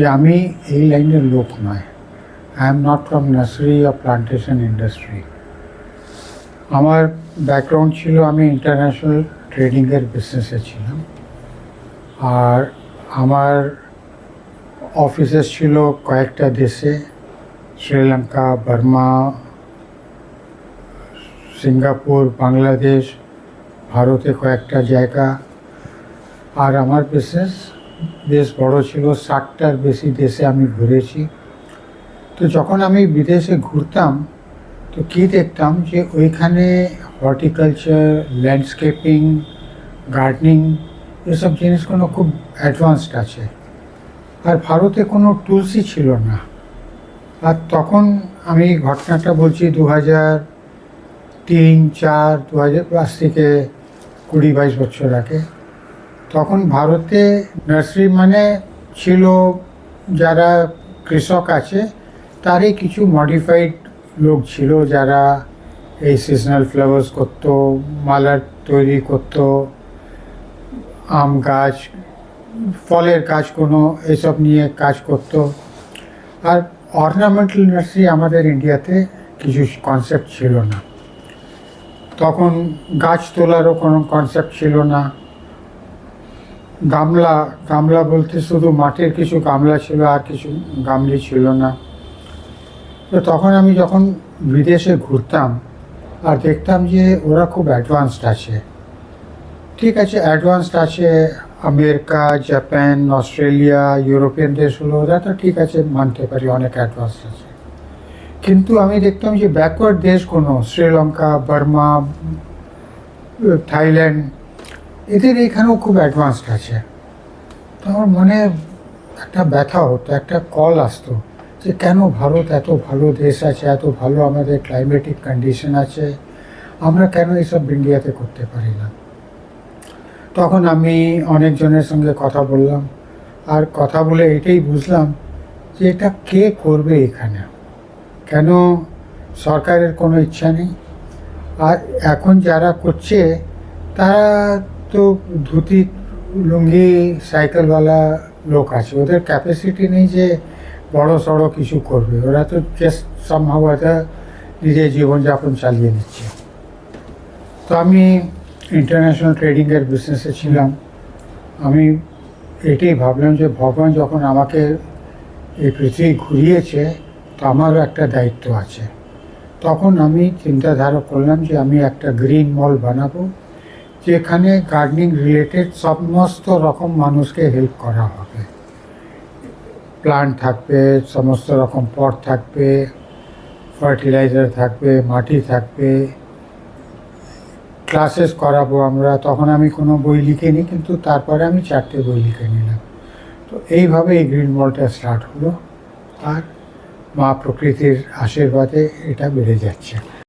যে আমি এই লাইনের লোক নয়। I am not from nursery of plantation industry আমার ব্যাকগ্রাউন্ড ছিল আমি ইন্টারন্যাশনাল ট্রেডিংয়ের বিজনেসে ছিলাম। আর আমার অফিসেস ছিল কয়েকটা দেশে, শ্রীলঙ্কা, বার্মা, সিঙ্গাপুর, বাংলাদেশ, ভারতে কয়েকটা জায়গা। আর আমার বিজনেস বেশ বড় ছিল ষাটটার বেশি দেশে আমি ঘুরেছি। তো যখন আমি বিদেশে ঘুরতাম, তো কী দেখতাম যে ওইখানে হর্টিকালচার, ল্যান্ডস্কেপিং, গার্ডেনিং, এসব জিনিসগুলো খুব অ্যাডভান্সড আছে। আর ভারতে কোনো টুলসই ছিল না। আর তখন আমি ঘটনাটা বলছি দু হাজার তিন, চার দু হাজার পাঁচ থেকে কুড়ি, বাইশ বছর আগে। তখন ভারতে নার্সারি মানে ছিল যারা কৃষক আছে, তারই কিছু মডিফাইড লোক ছিল যারা এই সিজনাল ফ্লাওয়ার্স করতো, মালার তৈরি করতো, আম গাছ, ফলের গাছ কোনো এসব নিয়ে কাজ করতো। আর অর্নামেন্টাল নার্সারি আমাদের ইন্ডিয়াতে কিছু কনসেপ্ট ছিল না। তখন গাছ তোলারও কোনো কনসেপ্ট ছিল না। গামলা গামলা বলতে শুধু মাটির কিছু গামলা ছিল আর কিছু গামলি ছিল না। তো তখন আমি যখন বিদেশে ঘুরতাম আর দেখতাম যে ওরা খুব অ্যাডভান্সড আছে। ঠিক আছে অ্যাডভান্সড আছে আমেরিকা, জাপান, অস্ট্রেলিয়া, ইউরোপিয়ান দেশগুলো ওরা তো ঠিক আছে, মানতে পারি, অনেক অ্যাডভান্স আছে। কিন্তু আমি দেখতাম যে ব্যাকওয়ার্ড দেশ কোনো, শ্রীলঙ্কা, বার্মা থাইল্যান্ড এদের এখানেও খুব অ্যাডভান্সড আছে। তো আমার মনে একটা ব্যথা হতো, একটা কল আসতো যে কেন ভারত এত ভালো দেশ আছে, এত ভালো আমাদের ক্লাইমেটিক কন্ডিশন আছে, আমরা কেন এইসব ইন্ডিয়াতে করতে পারি না? তখন আমি অনেকজনের সঙ্গে কথা বললাম, আর কথা বলে এটাই বুঝলাম যে এটা কে করবে এখানে? কেন সরকারের কোনো ইচ্ছা নেই? আর এখন যারা করছে, তারা তো ধুতি লুঙ্গি, সাইকেলওয়ালা লোক আছে। ওদের ক্যাপাসিটি নেই যে বড় সড়ো কিছু করবে। ওরা তো জাস্ট সম্ভবতা নিজের জীবনযাপন চালিয়ে নিচ্ছে। তো আমি ইন্টারন্যাশনাল ট্রেডিংয়ের বিজনেসে ছিলাম। আমি এটাই ভাবলাম যে ভগবান যখন আমাকে এই পৃথিবী ঘুরিয়েছে, তো আমারও একটা দায়িত্ব আছে। তখন আমি চিন্তাধারা করলাম যে আমি একটা গ্রিন মল বানাবো। যেখানে গার্ডেনিং রিলেটেড সমস্ত রকম মানুষকে হেল্প করা হবে। প্লান্ট থাকবে, সমস্ত রকম পট থাকবে ফার্টিলাইজার থাকবে, মাটি থাকবে। ক্লাসেস করাবো আমরা, তখন আমি কোনো বই লিখিনি, কিন্তু তারপরে আমি চারটে বই লিখে নিলাম। তো এইভাবে এই গ্রিন মলটা স্টার্ট হলো। আর মা প্রকৃতির আশীর্বাদে এটা বেড়ে যাচ্ছে।